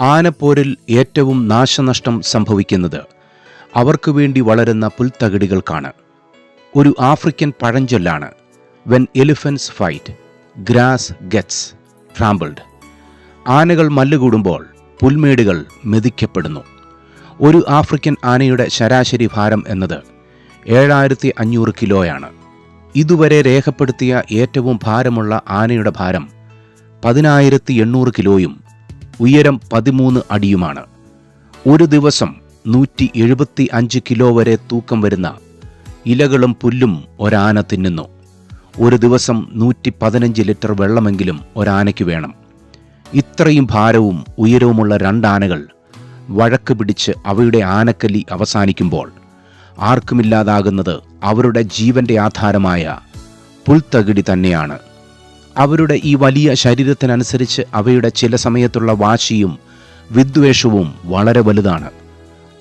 ആനപ്പോരിൽ ഏറ്റവും നാശനഷ്ടം സംഭവിക്കുന്നത് അവർക്കു വേണ്ടി വളരുന്ന പുൽത്തകിടികൾക്കാണ്. ഒരു African പഴഞ്ചൊല്ലാണ് when elephants fight grass gets trampled ആനകൾ മല്ലുകൂടുമ്പോൾ പുൽമേടുകൾ മെതിക്കപ്പെടുന്നു. ഒരു ആഫ്രിക്കൻ ആനയുടെ ശരാശരി ഭാരം എന്നത് ഏഴായിരത്തി അഞ്ഞൂറ് കിലോയാണ്. ഇതുവരെ രേഖപ്പെടുത്തിയ ഏറ്റവും ഭാരമുള്ള ആനയുടെ ഭാരം പതിനായിരത്തി എണ്ണൂറ് കിലോയും ഉയരം പതിമൂന്ന് അടിയുമാണ്. ഒരു ദിവസം നൂറ്റി എഴുപത്തി അഞ്ച് കിലോ വരെ തൂക്കം വരുന്ന ഇലകളും പുല്ലും ഒരാന തിന്നുന്നു. ഒരു ദിവസം നൂറ്റി പതിനഞ്ച് ലിറ്റർ വെള്ളമെങ്കിലും ഒരാനയ്ക്ക് വേണം. ഇത്രയും ഭാരവും ഉയരവുമുള്ള രണ്ടാനകൾ വഴക്ക് പിടിച്ച് അവയുടെ ആനക്കല്ലി അവസാനിക്കുമ്പോൾ ആർക്കുമില്ലാതാകുന്നത് അവരുടെ ജീവന്റെ ആധാരമായ പുൽത്തകിടി തന്നെയാണ്. അവരുടെ ഈ വലിയ ശരീരത്തിനനുസരിച്ച് അവയുടെ ചില സമയത്തുള്ള വാശിയും വിദ്വേഷവും വളരെ വലുതാണ്.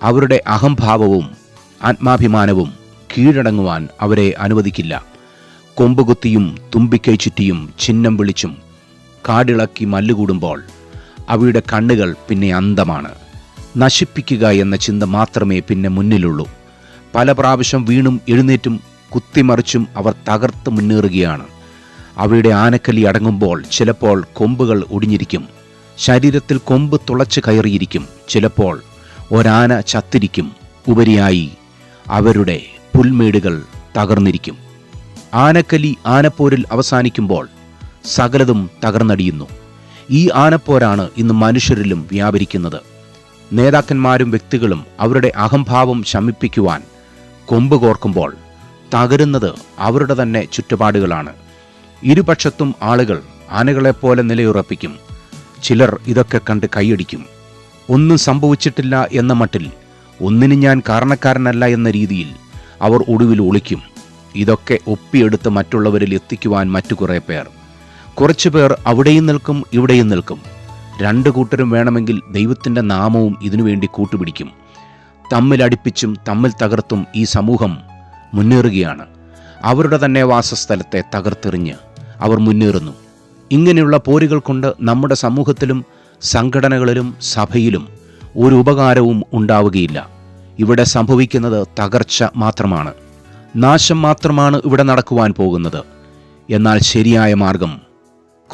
അവരുടെ അഹംഭാവവും ആത്മാഭിമാനവും കീഴടങ്ങുവാൻ അവരെ അനുവദിക്കില്ല. കൊമ്പുകുത്തിയും തുമ്പിക്കൈ ചുറ്റിയും ചിഹ്നം വിളിച്ചും കാടിളക്കി മല്ലുകൂടുമ്പോൾ അവയുടെ കണ്ണുകൾ പിന്നെ അന്തമാണ് നശിപ്പിക്കുക എന്ന ചിന്ത മാത്രമേ പിന്നെ മുന്നിലുള്ളൂ. പല പ്രാവശ്യം വീണും എഴുന്നേറ്റും കുത്തിമറിച്ചും അവർ തകർത്ത് മുന്നേറുകയാണ്. അവയുടെ ആനക്കലി അടങ്ങുമ്പോൾ ചിലപ്പോൾ കൊമ്പുകൾ ഒടിഞ്ഞിരിക്കും. ശരീരത്തിൽ കൊമ്പ് തുളച്ച് കയറിയിരിക്കും. ചിലപ്പോൾ ഒരാന ചത്തിരിക്കും. ഉപരിയായി അവരുടെ പുൽമേടുകൾ തകർന്നിരിക്കും. ആനക്കലി ആനപ്പോരിൽ അവസാനിക്കുമ്പോൾ സകലതും തകർന്നടിയുന്നു. ഈ ആനപ്പോരാണ് ഇന്ന് മനുഷ്യരിലും വ്യാപരിക്കുന്നത്. നേതാക്കന്മാരും വ്യക്തികളും അവരുടെ അഹംഭാവം ശമിപ്പിക്കുവാൻ കൊമ്പ് കോർക്കുമ്പോൾ തകരുന്നത് അവരുടെ തന്നെ ചുറ്റുപാടുകളാണ്. ഇരുപക്ഷത്തും ആളുകൾ ആനകളെപ്പോലെ നിലയുറപ്പിക്കും. ചിലർ ഇതൊക്കെ കണ്ട് കൈയടിക്കും. ഒന്നും സംഭവിച്ചിട്ടില്ല എന്ന മട്ടിൽ ഒന്നിനും ഞാൻ കാരണക്കാരനല്ല എന്ന രീതിയിൽ അവർ ഒടുവിൽ ഒളിക്കും. ഇതൊക്കെ ഒപ്പിയെടുത്ത് മറ്റുള്ളവരിൽ എത്തിക്കുവാൻ മറ്റു കുറേ പേർ. കുറച്ചു പേർ അവിടെയും നിൽക്കും ഇവിടെയും നിൽക്കും. രണ്ടു കൂട്ടരും വേണമെങ്കിൽ ദൈവത്തിന്റെ നാമവും ഇതിനുവേണ്ടി കൂട്ടുപിടിക്കും. തമ്മിലടിപ്പിച്ചും തമ്മിൽ തകർത്തും ഈ സമൂഹം മുന്നേറുകയാണ്. അവരുടെ തന്നെ വാസസ്ഥലത്തെ തകർത്തെറിഞ്ഞ് അവർ മുന്നേറുന്നു. ഇങ്ങനെയുള്ള പോരുകൾ കൊണ്ട് നമ്മുടെ സമൂഹത്തിലും സംഘടനകളിലും സഭയിലും ഒരു ഉപകാരവും ഉണ്ടാവുകയില്ല. ഇവിടെ സംഭവിക്കുന്നത് തകർച്ച മാത്രമാണ്. നാശം മാത്രമാണ് ഇവിടെ നടക്കുവാൻ പോകുന്നത്. എന്നാൽ ശരിയായ മാർഗം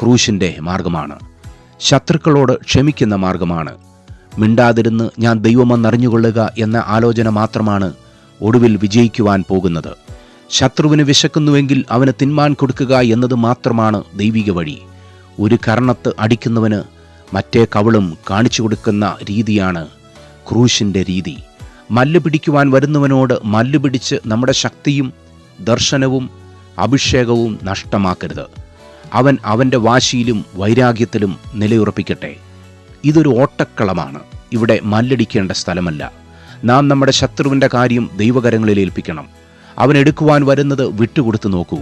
ക്രൂശിന്റെ മാർഗമാണ്. ശത്രുക്കളോട് ക്ഷമിക്കുന്ന മാർഗമാണ്. മിണ്ടാതിരുന്ന് ഞാൻ ദൈവമെന്നറിഞ്ഞുകൊള്ളുക എന്ന ആലോചന മാത്രമാണ് ഒടുവിൽ വിജയിക്കുവാൻ പോകുന്നത്. ശത്രുവിന് വിശക്കുന്നുവെങ്കിൽ അവന് തിന്മാൻ കൊടുക്കുക എന്നത് മാത്രമാണ് ദൈവിക വഴി. ഒരു കർണത്ത് അടിക്കുന്നവന് മറ്റേ കവളും കാണിച്ചു കൊടുക്കുന്ന രീതിയാണ് ക്രൂശിന്റെ രീതി. മല്ല് പിടിക്കുവാൻ വരുന്നവനോട് മല്ല് പിടിച്ച് നമ്മുടെ ശക്തിയും ദർശനവും അഭിഷേകവും നഷ്ടമാക്കരുത്. അവൻ അവന്റെ വാശിയിലും വൈരാഗ്യത്തിലും നിലയുറപ്പിക്കട്ടെ. ഇതൊരു ഓട്ടക്കളമാണ്. ഇവിടെ മല്ലടിക്കേണ്ട സ്ഥലമല്ല. നാം നമ്മുടെ ശത്രുവിന്റെ കാര്യം ദൈവകരങ്ങളിൽ ഏൽപ്പിക്കണം. അവൻ എടുക്കുവാൻ വരുന്നത് വിട്ടുകൊടുത്തു നോക്കൂ.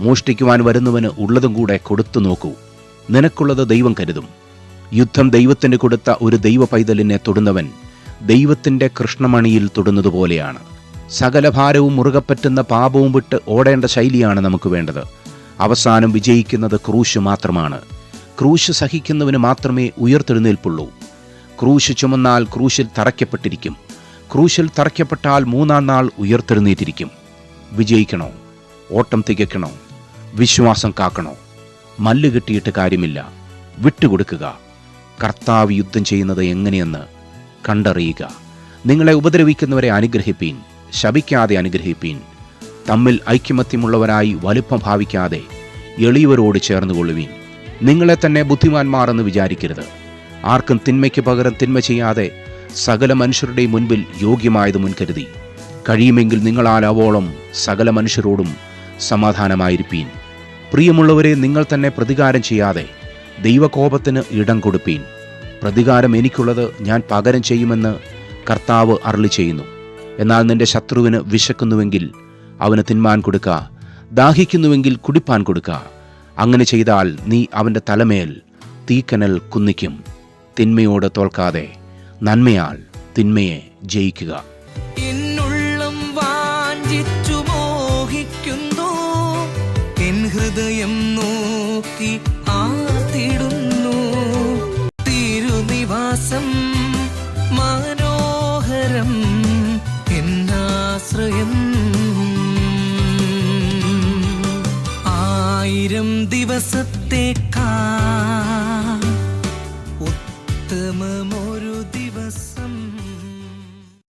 മോഷ്ടിക്കുവാൻ വരുന്നവന് ഉള്ളതും കൂടെ കൊടുത്തു നോക്കൂ. നിനക്കുള്ളത് ദൈവം കരുതും. യുദ്ധം ദൈവത്തിന് കൊടുത്ത ഒരു ദൈവ പൈതലിനെ തൊടുന്നവൻ ദൈവത്തിന്റെ കൃഷ്ണമണിയിൽ തൊടുന്നതുപോലെയാണ് സകല ഭാരവും മുറുകപ്പറ്റുന്ന പാപവും വിട്ട് ഓടേണ്ട ശൈലിയാണ് നമുക്ക് വേണ്ടത്. അവസാനം വിജയിക്കുന്നത് ക്രൂശ് മാത്രമാണ്. ക്രൂശ് സഹിക്കുന്നവന് മാത്രമേ ഉയർത്തെഴുന്നേൽപ്പുള്ളൂ. ക്രൂശ് ചുമന്നാൽ ക്രൂശിൽ തറയ്ക്കപ്പെട്ടിരിക്കും. ക്രൂശിൽ തറയ്ക്കപ്പെട്ടാൽ മൂന്നാം നാൾ ഉയർത്തെഴുന്നേറ്റിരിക്കും. വിജയിക്കണോ? ഓട്ടം തികയ്ക്കണോ? വിശ്വാസം കാക്കണോ? മല്ല് കെട്ടിയിട്ട് കാര്യമില്ല. വിട്ടുകൊടുക്കുക. കർത്താവ് യുദ്ധം ചെയ്യുന്നത് എങ്ങനെയെന്ന് കണ്ടറിയുക. നിങ്ങളെ ഉപദ്രവിക്കുന്നവരെ അനുഗ്രഹിപ്പീൻ. ശപിക്കാതെ അനുഗ്രഹിപ്പീൻ. തമ്മിൽ ഐക്യമത്യമുള്ളവരായി വലുപ്പം ഭാവിക്കാതെ എളിയവരോട് ചേർന്നുകൊള്ളുവീൻ. നിങ്ങളെ തന്നെ ബുദ്ധിമാന്മാർ എന്ന് വിചാരിക്കരുത്. ആർക്കും തിന്മയ്ക്ക് പകരം തിന്മ ചെയ്യാതെ സകല മനുഷ്യരുടെയും മുൻപിൽ യോഗ്യമായത് മുൻകരുതി. കഴിയുമെങ്കിൽ നിങ്ങളാലാവോളം സകല മനുഷ്യരോടും സമാധാനമായിരിപ്പീൻ. പ്രിയമുള്ളവരെ നിങ്ങൾ തന്നെ പ്രതികാരം ചെയ്യാതെ ദൈവകോപത്തിന് ഇടം കൊടുപ്പീൻ. പ്രതികാരം എനിക്കുള്ളത് ഞാൻ പകരം ചെയ്യുമെന്ന് കർത്താവ് അരളി ചെയ്യുന്നു. എന്നാൽ നിന്റെ ശത്രുവിന് വിശക്കുന്നുവെങ്കിൽ അവന് തിന്മാൻ കൊടുക്ക ദാഹിക്കുന്നുവെങ്കിൽ കുടിപ്പാൻ കൊടുക്ക. അങ്ങനെ ചെയ്താൽ നീ അവന്റെ തലമേൽ തീക്കനൽ കുന്നിക്കും. തിന്മയോട് തോൽക്കാതെ നന്മയാൽ തിന്മയെ ജയിക്കുക. ആർത്തി ആർത്തിടുന്നു. തിരുനിവാസം മനോഹരം എന്നാശ്രയം. ആയിരം ദിവസത്തേക്കാ